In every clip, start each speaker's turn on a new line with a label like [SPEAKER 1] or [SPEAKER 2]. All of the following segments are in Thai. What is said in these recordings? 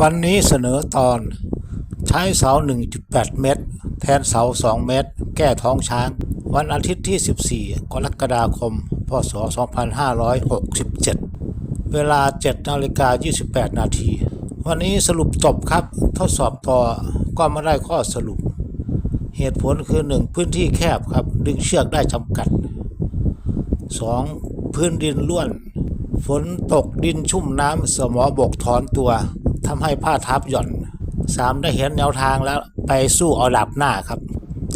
[SPEAKER 1] วันนี้เสนอตอน ใช้เสา 1.8 เมตร แทนเสา 2 เมตร แก้ท้องช้าง วันอาทิตย์ที่ 14 กรกฎาคม พศ 2567 เวลา 7 นาฬิกา 28 นาที วันนี้สรุปจบครับ ทดสอบต่อก็ไม่ได้ข้อสรุป เหตุผลคือ 1 พื้นที่แคบครับ ดึงเชือกได้จำกัด 2. พื้นดินล้วน ฝนตกดินชุ่มน้ำสมอบกถอนตัว ทำให้ผ้าทับหย่อน 3. ได้เห็นแนวทางแล้วไปสู้เอาดับหน้าครับ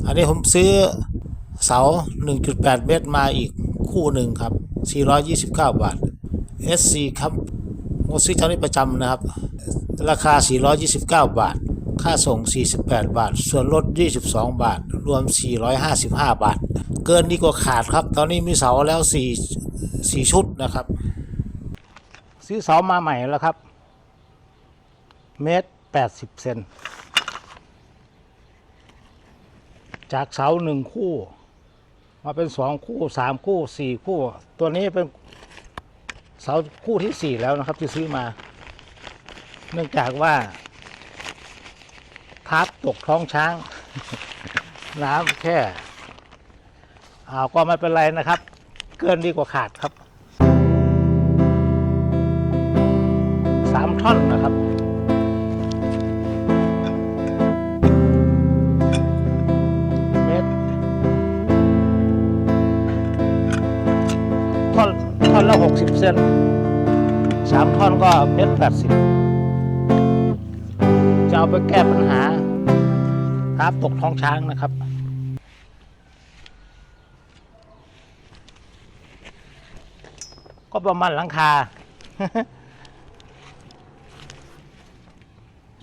[SPEAKER 1] อันนี้ผมซื้อเสา 1.8 เมตรมาอีกคู่หนึ่งครับ 429 บาท SC ครับผมซื้อเจ้านี้ประจำนะครับ ราคา 429 บาท ค่าส่ง 48 บาท ส่วนลด 22 บาท รวม 455 บาท เกินดีกว่าขาดครับ ตอนนี้มีเสาแล้ว 4 4 ชุดนะครับ ซื้อเสามาใหม่แล้วครับ เมตร80เซนจากเสาหนึ่งคู่ มาเป็นสองคู่สามคู่สี่คู่ ตัวนี้เป็นเสาคู่ที่สี่แล้วนะครับที่ซื้อมา เนื่องจากว่าทับตกท้องช้าง น้ำแค่เอาก็ไม่เป็นไรนะครับ เกินดีกว่าขาดครับสามท่อนนะครับ ท่อนละหกสิบเซนสามท่อนก็เมตรแปดสิบจะเอาไปแก้ปัญหาทับตกท้องช้างนะครับก็ประมาณหลังคา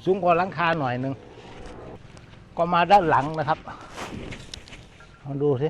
[SPEAKER 1] สูงกว่าหลังคาหน่อยหนึ่ง ก็มาด้านหลังนะครับมาดูสิ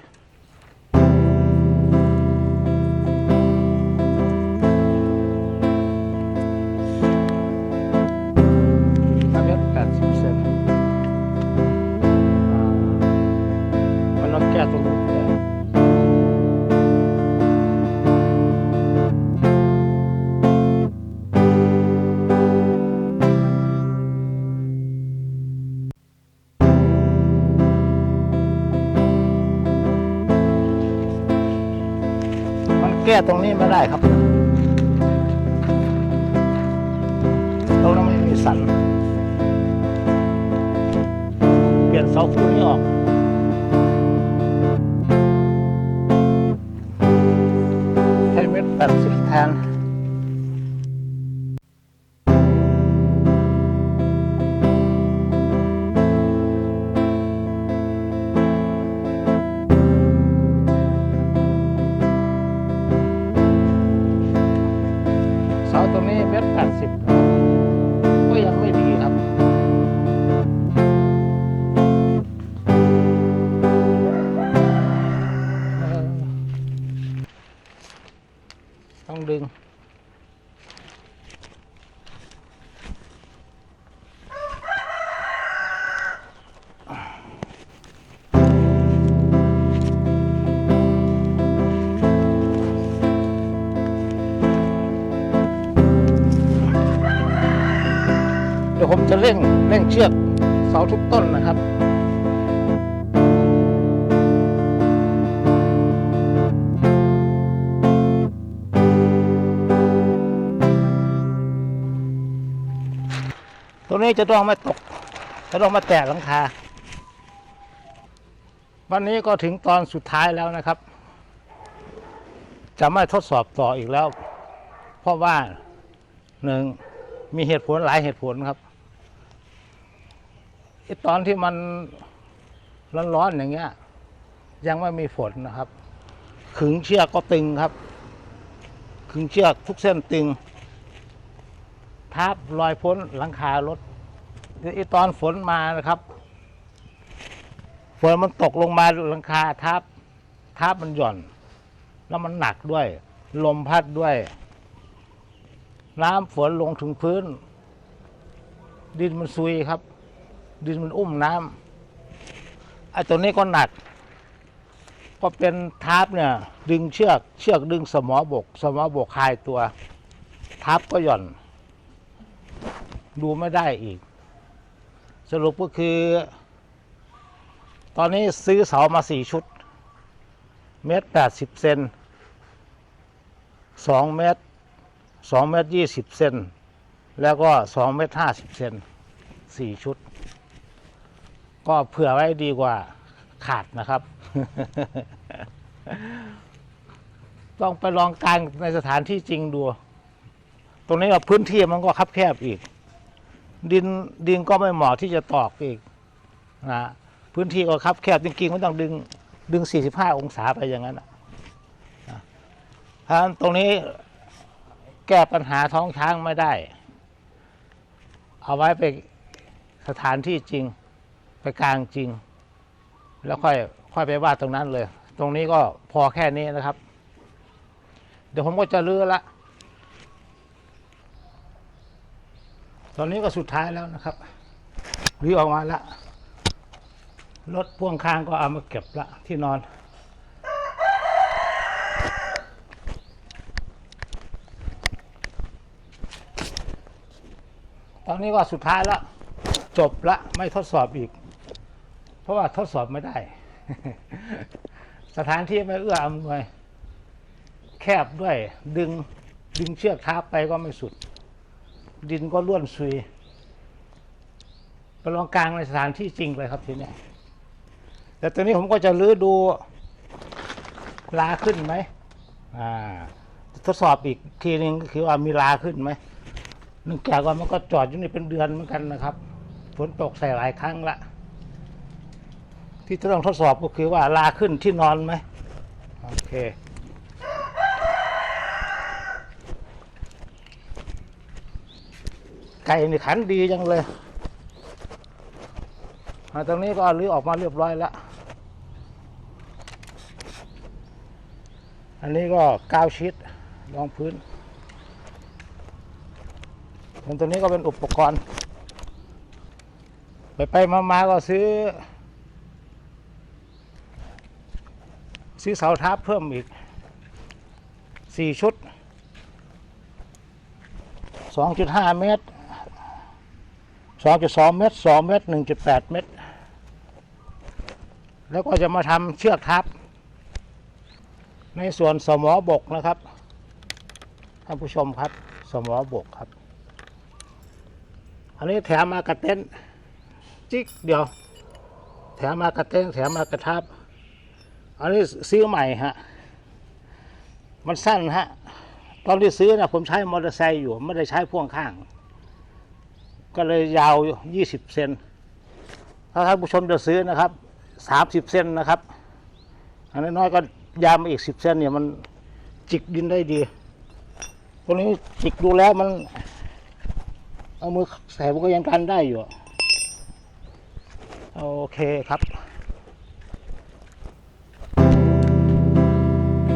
[SPEAKER 1] ก้ตรงนี้ไม่ได้ครับ ตรงนั้นไม่มีสัน เปลี่ยนเสาคู่นี้ออก ผมจะเร่งเร่งเชือกเสาทุกต้นนะครับตัวนี้จะต้องไม่ตก จะต้องมาแตะหลังคา วันนี้ก็ถึงตอนสุดท้ายแล้วนะครับ จะไม่ทดสอบต่ออีกแล้ว เพราะว่าหนึ่งมีเหตุผลหลายเหตุผลครับ ตอนที่มันร้อนๆอย่างเงี้ย ยังไม่มีฝนนะครับ ขึงเชือกก็ตึงครับ ขึงเชือกทุกเส้นตึง ทับรอยพ้นหลังคารถไอ้ตอนฝนมานะครับ ฝนมันตกลงมาหลังคาทับทับมันหย่อน แล้วมันหนักด้วย ลมพัดด้วย น้ำฝนลงถึงพื้น ดินมันซุยครับ ดินมันอุ้มน้ำไอ้ตัวนี้ก็หนักก็เป็นทับเนี่ย ดึงเชือก เชือกดึงสมอบก สมอบกคลายตัวทับก็หย่อน ดูไม่ได้อีก สรุปก็คือ ตอนนี้ซื้อเสามาสี่ชุด เมตรแปดสิบเซนสองเมตรสองเมตรยี่สิบเซนแล้วก็สองเมตรห้าสิบเซนสี่ชุด ก็เผื่อไว้ดีกว่าขาดนะครับ ต้องไปลองกลางในสถานที่จริงดู ตรงนี้ก็พื้นที่มันก็คับแคบอีก ดินดินก็ไม่เหมาะที่จะตอกอีกนะพื้นที่ก็คับแคบจริงๆมันต้องดึงดึง 45 องศาไปอย่างนั้นนะนะเพราตรงนี้แก้ปัญหาท้องช้างไม่ได้ เอาไว้ไปสถานที่จริง ไปกลางจริง แล้วค่อยค่อยไปวาดตรงนั้นเลย ตรงนี้ก็พอแค่นี้นะครับ เดี๋ยวผมก็จะลื้อละ ตอนนี้ก็สุดท้ายแล้วนะครับรื้อออกมาละรถพ่วงข้างก็เอามาเก็บละที่นอน ตอนนี้ก็สุดท้ายแล้วจบละไม่ทดสอบอีก เพราะว่าทดสอบไม่ได้ สถานที่ไม่เอื้ออำนวย แคบด้วย ดึงดึงเชือกท้าไปก็ไม่สุด ดินก็ล้วนซุยไปลองกลางในสถานที่จริงเลยครับทีนี้แต่ตอนนี้ผมก็จะลื้อดูลาขึ้นไหมอ่าทดสอบอีกทีนึงก็คือว่ามีลาขึ้นไหมนึ่งแก่ก่อนมันก็จอดอยู่นี่เป็นเดือนเหมือนกันนะครับ ฝนตกใส่หลายครั้งละ ที่จะต้องทดสอบก็คือว่าลาขึ้นที่นอนไหมโอเคไก่นี่ขันดีจังเลยมาตรงนี้ก็เอาลื้อออกมาเรียบร้อยแล้ว อันนี้ก็กาวชิดรองพื้นส่วนตัวนี้ก็เป็นอุปกรณ์ ไปไปมามาก็ซื้อ ซื้อเสาทับเพิ่มอีกสี่ชุดสองจุดห้าเมตรสองจุดสองเมตรสองเมตรหนึ่งจุดแปดเมตร แล้วก็จะมาทำเชือกทับ ในส่วนสมอบกนะครับท่านผู้ชมครับ สมอบกครับ อันนี้แถมมากระเต้น จิกเดียว แถมมากระเต้นแถมมากระทับ อันนี้ซื้อใหม่ฮะ มันสั้นฮะ ตอนที่ซื้อนะผมใช้มอเตอร์ไซค์อยู่ไม่ได้ใช้พ่วงข้าง ก็เลยยาว20เซน ถ้าท่านผู้ชมจะซื้อนะครับ30เซนนะครับ อันน้อยๆก็ยาวมาอีก10เซนเนี่ยมันจิกดินได้ดี ตรงนี้จิกดูแล้วมัน เอามือใส่ก็ยังกันได้อยู่ โอเคครับ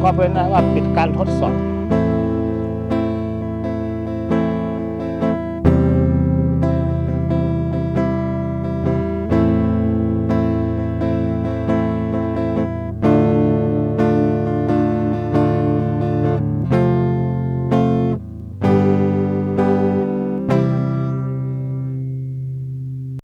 [SPEAKER 1] ก็เป็นว่าปิดการทดสอบ